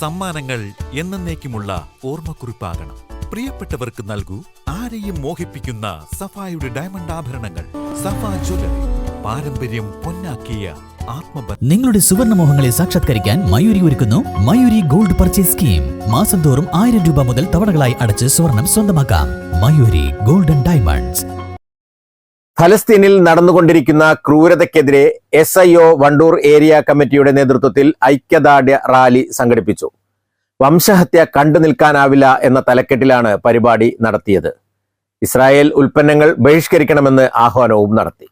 സമ്മാനങ്ങൾ എന്നേക്കുമുള്ള ഓർമ്മക്കുറിപ്പാകണം. പ്രിയപ്പെട്ടവർക്ക് നൽകൂ ആരെയും മോഹിപ്പിക്കുന്ന സഫായുടെ ഡയമണ്ട് ആഭരണങ്ങൾ. സഫ ജ്വല്ലറി പാരമ്പര്യം പൊന്നാക്കിയ നിങ്ങളുടെ സുവർണ മോഹങ്ങളെ സാക്ഷാത്കരിക്കാൻ മയൂരി ഒരുക്കുന്നു മയൂരി ഗോൾഡ് പർച്ചേസ് സ്കീം. മാസം തോറും ആയിരം രൂപ മുതൽ തവണകളായി അടച്ച് സ്വർണം സ്വന്തമാക്കാം. Mayuri golden diamonds. ഫലസ്തീനിൽ നടന്നുകൊണ്ടിരിക്കുന്ന ക്രൂരതയ്ക്കെതിരെ S I O Wandoor area കമ്മിറ്റിയുടെ നേതൃത്വത്തിൽ ഐക്യദാർഢ്യ റാലി സംഘടിപ്പിച്ചു. വംശഹത്യ കണ്ടു നിൽക്കാനാവില്ല എന്ന തലക്കെട്ടിലാണ് പരിപാടി നടത്തിയത്. ഇസ്രായേൽ ഉൽപ്പന്നങ്ങൾ ബഹിഷ്കരിക്കണമെന്ന് ആഹ്വാനവും നടത്തി.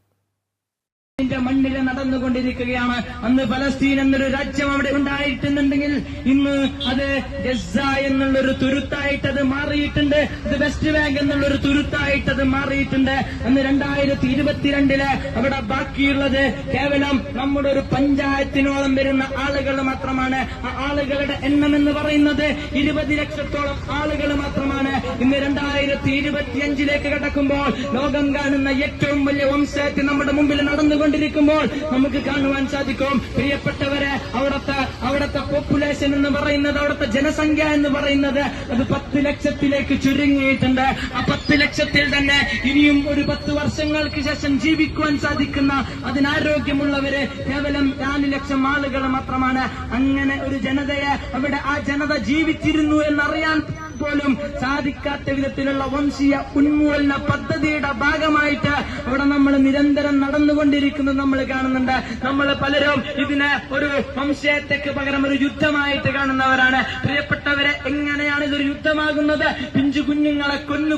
ന്റെ മണ്ണിൽ നടന്നുകൊണ്ടിരിക്കുകയാണ്. അന്ന് ഫലസ്തീൻ എന്നൊരു രാജ്യം അവിടെ ഉണ്ടായിട്ടുണ്ടെങ്കിൽ ഇന്ന് അത് ഗസ എന്നുള്ളൊരു തുരുത്തായിട്ട് അത് മാറിയിട്ടുണ്ട്. അത് വെസ്റ്റ് ബാങ്ക് എന്നുള്ളൊരു തുരുത്തായിട്ട് അത് മാറിയിട്ടുണ്ട്. അന്ന് രണ്ടായിരത്തി ഇരുപത്തിരണ്ടിൽ അവിടെ ബാക്കിയുള്ളത് കേവലം നമ്മുടെ ഒരു പഞ്ചായത്തിനോളം വരുന്ന ആളുകൾ മാത്രമാണ്. ആ ആളുകളുടെ എണ്ണം എന്ന് പറയുന്നത് ഇരുപത് ലക്ഷത്തോളം ആളുകൾ മാത്രമാണ്. ഇന്ന് രണ്ടായിരത്തി ഇരുപത്തിയഞ്ചിലേക്ക് കടക്കുമ്പോൾ ലോകം കാണുന്ന ഏറ്റവും വലിയ വംശത്തിൽ നമ്മുടെ മുമ്പിൽ നടന്നുകൊണ്ടിരിക്കുമ്പോൾ നമുക്ക് കാണുവാൻ സാധിക്കും. പ്രിയപ്പെട്ടവരെ അവിടുത്തെ അവിടുത്തെ പോപ്പുലേഷൻ എന്ന് പറയുന്നത് അവിടുത്തെ ജനസംഖ്യ എന്ന് പറയുന്നത് അത് പത്ത് ലക്ഷത്തിലേക്ക് ചുരുങ്ങിയിട്ടുണ്ട്. ആ പത്ത് ലക്ഷത്തിൽ തന്നെ ഇനിയും ഒരു പത്ത് വർഷങ്ങൾക്ക് ശേഷം ജീവിക്കുവാൻ സാധിക്കുന്ന അതിനാരോഗ്യമുള്ളവര് കേവലം നാല് ലക്ഷം ആളുകൾ മാത്രമാണ്. അങ്ങനെ ഒരു ജനതയെ അവിടെ ആ ജനത ജീവിച്ചിരുന്നു എന്നറിയാൻ പോലും സാധിക്കാത്ത വിധത്തിലുള്ള വംശീയ ഉന്മൂലന പദ്ധതിയുടെ ഭാഗമായിട്ട് അവിടെ നിരന്തരം നടന്നുകൊണ്ടിരിക്കുന്നത് നമ്മൾ കാണുന്നുണ്ട്. നമ്മൾ പലരും ഇതിന് ഒരു വംശയത്തേക്ക് പകരം ഒരു യുദ്ധമായിട്ട് കാണുന്നവരാണ്. പ്രിയപ്പെട്ടവരെ എങ്ങനെയാണ് ഇതൊരു യുദ്ധമാകുന്നത്? പിഞ്ചു കുഞ്ഞുങ്ങളെ കൊന്നു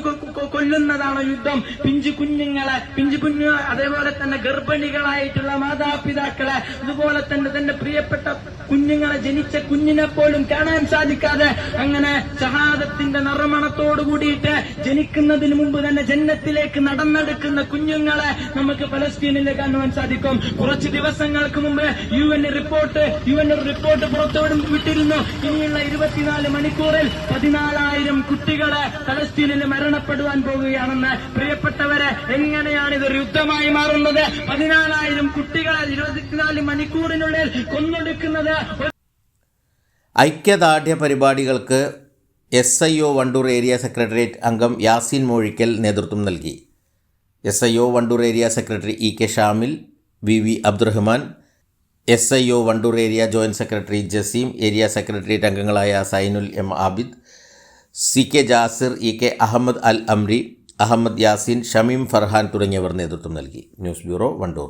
കൊല്ലുന്നതാണ് യുദ്ധം? പിഞ്ചു കുഞ്ഞുങ്ങളെ പിഞ്ചു കുഞ്ഞു അതേപോലെ തന്നെ ഗർഭിണികളായിട്ടുള്ള മാതാപിതാക്കളെ അതുപോലെ തന്നെ തന്റെ പ്രിയപ്പെട്ട കുഞ്ഞുങ്ങളെ ജനിച്ച കുഞ്ഞിനെ പോലും കാണാൻ സാധിക്കാതെ അങ്ങനെ ഷഹാദത്തിന്റെ നറുമണത്തോടു കൂടിയിട്ട് ജനിക്കുന്നതിന് മുമ്പ് തന്നെ ജന്നത്തിലേക്ക് നടന്നെടുക്കുന്ന കുഞ്ഞുങ്ങളെ നമുക്ക് പലസ്തീനിൽ കാണുവാൻ സാധിക്കും. കുറച്ച് ദിവസങ്ങൾക്ക് മുമ്പ് U N report U N report പുറത്തുവിടും വിട്ടിരുന്നു. ഇനിയുള്ള ഇരുപത്തിനാല് മണിക്കൂറിൽ പതിനാലായിരം കുട്ടികളെ പലസ്തീനിൽ മരണപ്പെടുവാൻ പോകുകയാണെന്ന് പ്രിയപ്പെട്ടവരെ എങ്ങനെയാണ് ഇതൊരു യുദ്ധമായി മാറുന്നത്? പതിനാലായിരം കുട്ടികളെ ഇരുപത്തിനാല് മണിക്കൂറിനുള്ളിൽ കൊന്നൊടുക്കുന്നത് ഐക്യദാർഢ്യ പരിപാടികൾക്ക് S I O Wandoor area secretariat അംഗം യാസീൻ മോഴിക്കൽ നേതൃത്വം നൽകി. S I O Wandoor area secretary E K Shamil V V Abdurahman S I O Wandoor area joint secretary Jaseem area secretariat അംഗങ്ങളായ Zainul M Abid C K Jasir E K Ahmed Al Amri Ahmed Yasin Shameem Farhan തുടങ്ങിയവർ നേതൃത്വം നൽകി. News bureau Wandoor.